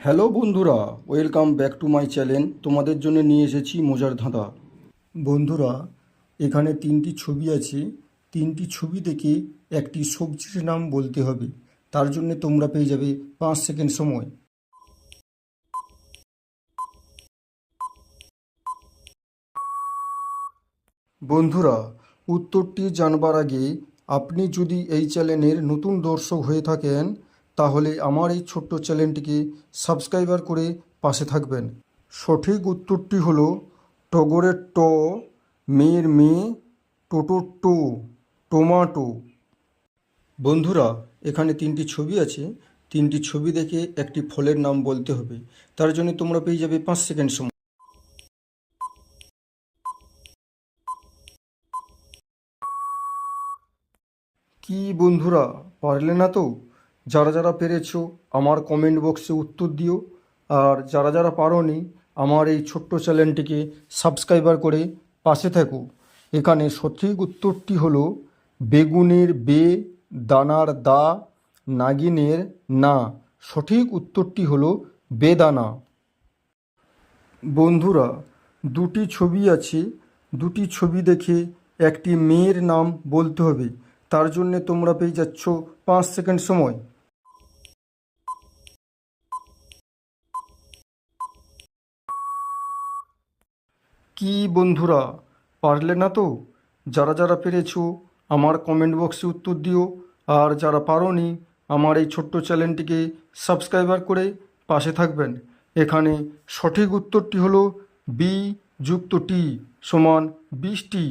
Hello বন্ধুরা, welcome back to my channel. তোমাদের জন্য নিয়ে এসেছি মোজার ধাঁধা। বন্ধুরা, এখানে তিনটি ছবি আছে। তিনটি ছবি দেখে একটি সবজির নাম বলতে হবে। তার জন্য তোমরা পেয়ে যাবে পাঁচ সেকেন্ড সময়। বন্ধুরা, উত্তরটি জানবার আগে আপনি যদি এই চ্যানেলের নতুন দর্শক হয়ে থাকেন তাহলে আমার এই ছোট্ট চ্যানেলটিকে সাবস্ক্রাইবার করে পাশে থাকবেন। সঠিক উত্তরটি হলো টগরের ট মেয়ের মেয়ে টোটোর টো টোমাটো। বন্ধুরা, এখানে তিনটি ছবি আছে। তিনটি ছবি দেখে একটি ফলের নাম বলতে হবে। তার জন্য তোমরা পেয়ে যাবে পাঁচ সেকেন্ড সময়। কি বন্ধুরা, পারলে না তো? যারা যারা পেরেছ আমার কমেন্ট বক্সে উত্তর দিও। আর যারা যারা পারোনি, আমার এই ছোট্ট চ্যানেলটিকে সাবস্ক্রাইবার করে পাশে থাকো। এখানে সঠিক উত্তরটি হলো বেগুনের বে, দানার দা, নাগিনের না। সঠিক উত্তরটি হলো বেদানা। বন্ধুরা, দুটি ছবি আছে। দুটি ছবি দেখে একটি মেয়ের নাম বলতে হবে। তার জন্যে তোমরা পেয়ে যাচ্ছ পাঁচ সেকেন্ড সময়। কি বন্ধুরা? পারলে না তো? যারা যারা পেরেছ, আমার কমেন্ট বক্সে উত্তর দিও। আর যারা পারোনি, আমার এই ছোট্ট চ্যানেলটিকে সাবস্ক্রাইবার করে পাশে থাকবেন। এখানে সঠিক উত্তরটি হলো বি যুক্ত টি সমান বৃষ্টি